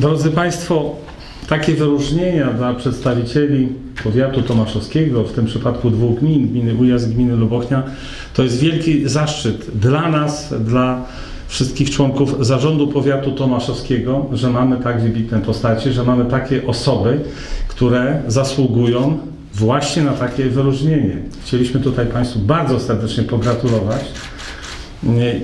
Drodzy Państwo, takie wyróżnienia dla przedstawicieli powiatu tomaszowskiego, w tym przypadku dwóch gmin, gminy Ujazd, gminy Lubochnia, to jest wielki zaszczyt dla nas, dla wszystkich członków zarządu powiatu tomaszowskiego, że mamy tak wybitne postacie, że mamy takie osoby, które zasługują właśnie na takie wyróżnienie. Chcieliśmy tutaj Państwu bardzo serdecznie pogratulować.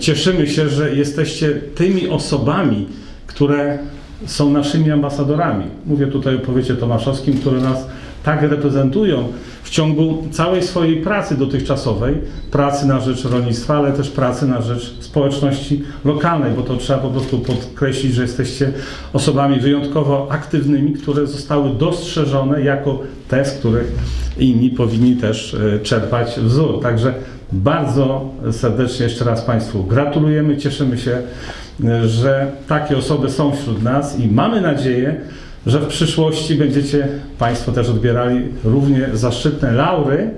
Cieszymy się, że jesteście tymi osobami, które są naszymi ambasadorami. Mówię tutaj o powiecie tomaszowskim, które nas tak reprezentują w ciągu całej swojej pracy dotychczasowej, pracy na rzecz rolnictwa, ale też pracy na rzecz społeczności lokalnej, bo to trzeba po prostu podkreślić, że jesteście osobami wyjątkowo aktywnymi, które zostały dostrzeżone jako te, z których inni powinni też e, czerpać wzór. Także bardzo serdecznie jeszcze raz Państwu gratulujemy, cieszymy się, że takie osoby są wśród nas i mamy nadzieję, że w przyszłości będziecie Państwo też odbierali równie zaszczytne laury,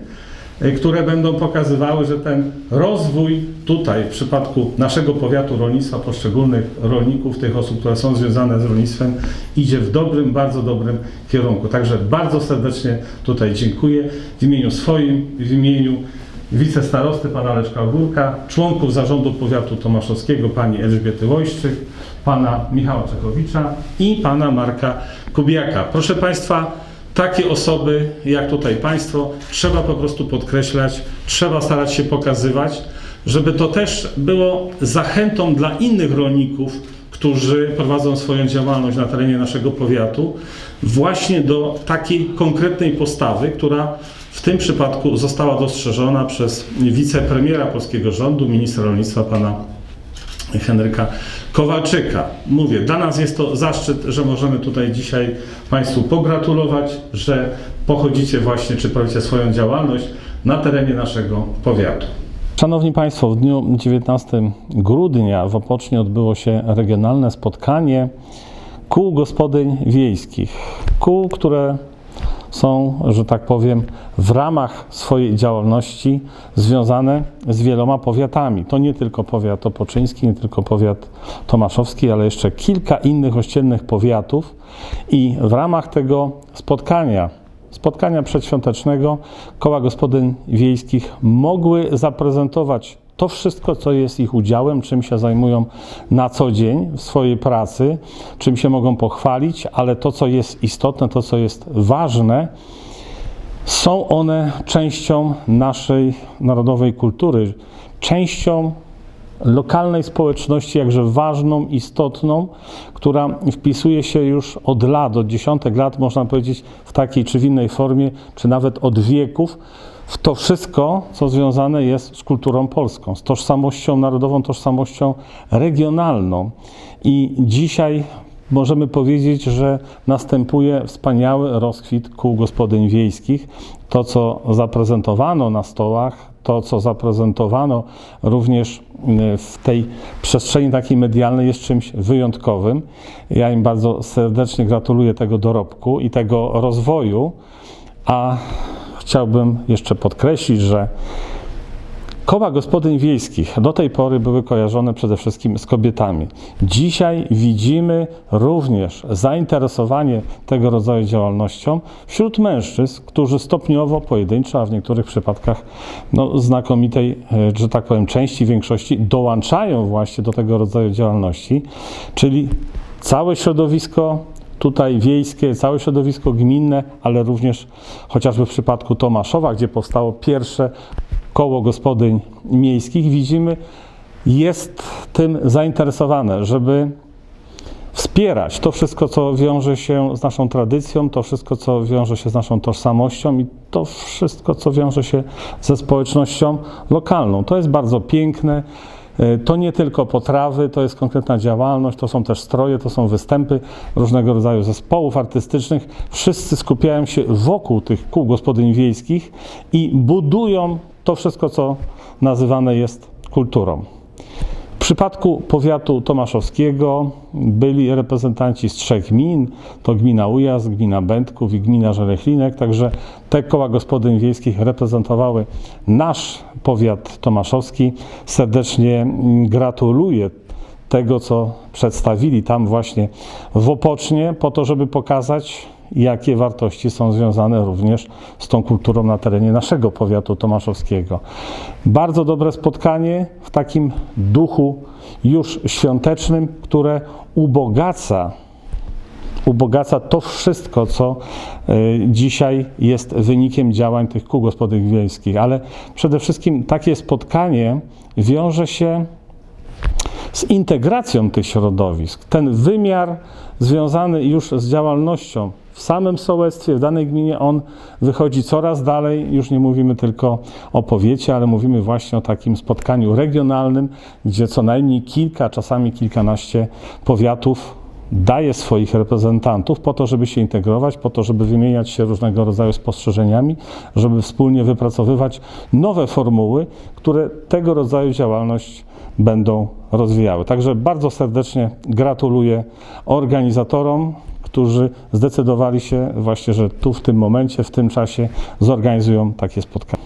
e, które będą pokazywały, że ten rozwój tutaj w przypadku naszego powiatu rolnictwa, poszczególnych rolników, tych osób, które są związane z rolnictwem, idzie w dobrym, bardzo dobrym kierunku. Także bardzo serdecznie tutaj dziękuję w imieniu swoim, w imieniu wicestarosty pana Leszka Górka, członków zarządu powiatu tomaszowskiego pani Elżbiety Łojszczyk, pana Michała Czechowicza i pana Marka Kubiaka. Proszę państwa, takie osoby jak tutaj państwo trzeba po prostu podkreślać, trzeba starać się pokazywać, żeby to też było zachętą dla innych rolników, którzy prowadzą swoją działalność na terenie naszego powiatu, właśnie do takiej konkretnej postawy, która w tym przypadku została dostrzeżona przez wicepremiera polskiego rządu, ministra rolnictwa pana Henryka Kowalczyka. Mówię, dla nas jest to zaszczyt, że możemy tutaj dzisiaj Państwu pogratulować, że pochodzicie właśnie, czy prowadzicie swoją działalność na terenie naszego powiatu. Szanowni Państwo, w dniu 19 grudnia w Opocznie odbyło się regionalne spotkanie kół gospodyń wiejskich. Kół, które są, że tak powiem, w ramach swojej działalności związane z wieloma powiatami. To nie tylko powiat opoczyński, nie tylko powiat tomaszowski, ale jeszcze kilka innych ościennych powiatów i w ramach tego spotkania spotkania przedświątecznego koła gospodyń wiejskich mogły zaprezentować to wszystko, co jest ich udziałem, czym się zajmują na co dzień w swojej pracy, czym się mogą pochwalić, ale to, co jest istotne, to, co jest ważne, są one częścią naszej narodowej kultury, częścią lokalnej społeczności, jakże ważną, istotną, która wpisuje się już od lat, od dziesiątek lat, można powiedzieć, w takiej czy w innej formie, czy nawet od wieków, w to wszystko, co związane jest z kulturą polską, z tożsamością narodową, tożsamością regionalną. I dzisiaj możemy powiedzieć, że następuje wspaniały rozkwit kół gospodyń wiejskich. To, co zaprezentowano na stołach, to, co zaprezentowano również w tej przestrzeni takiej medialnej, jest czymś wyjątkowym. Ja im bardzo serdecznie gratuluję tego dorobku i tego rozwoju, a chciałbym jeszcze podkreślić, że Koła gospodyń wiejskich do tej pory były kojarzone przede wszystkim z kobietami. Dzisiaj widzimy również zainteresowanie tego rodzaju działalnością wśród mężczyzn, którzy stopniowo, pojedynczo, a w niektórych przypadkach no, znakomitej, że tak powiem, części, większości dołączają właśnie do tego rodzaju działalności, czyli całe środowisko tutaj wiejskie, całe środowisko gminne, ale również chociażby w przypadku Tomaszowa, gdzie powstało pierwsze koło gospodyń miejskich, widzimy, jest tym zainteresowane, żeby wspierać to wszystko, co wiąże się z naszą tradycją, to wszystko, co wiąże się z naszą tożsamością i to wszystko, co wiąże się ze społecznością lokalną. To jest bardzo piękne. To nie tylko potrawy, to jest konkretna działalność, to są też stroje, to są występy różnego rodzaju zespołów artystycznych. Wszyscy skupiają się wokół tych kół gospodyń wiejskich i budują to wszystko, co nazywane jest kulturą. W przypadku powiatu tomaszowskiego byli reprezentanci z trzech gmin, to gmina Ujazd, gmina Będków i gmina Żereclinek, także te koła gospodyń wiejskich reprezentowały nasz powiat tomaszowski. Serdecznie gratuluję tego, co przedstawili tam właśnie w Opocznie, po to, żeby pokazać, jakie wartości są związane również z tą kulturą na terenie naszego powiatu tomaszowskiego. Bardzo dobre spotkanie w takim duchu już świątecznym, które ubogaca ubogaca to wszystko, co y, dzisiaj jest wynikiem działań tych kół gospodyń wiejskich. Ale przede wszystkim takie spotkanie wiąże się z integracją tych środowisk. Ten wymiar związany już z działalnością w samym sołectwie, w danej gminie, on wychodzi coraz dalej. Już nie mówimy tylko o powiecie, ale mówimy właśnie o takim spotkaniu regionalnym, gdzie co najmniej kilka, czasami kilkanaście powiatów daje swoich reprezentantów po to, żeby się integrować, po to, żeby wymieniać się różnego rodzaju spostrzeżeniami, żeby wspólnie wypracowywać nowe formuły, które tego rodzaju działalność będą rozwijały. Także bardzo serdecznie gratuluję organizatorom, którzy zdecydowali się właśnie, że tu w tym momencie, w tym czasie zorganizują takie spotkanie.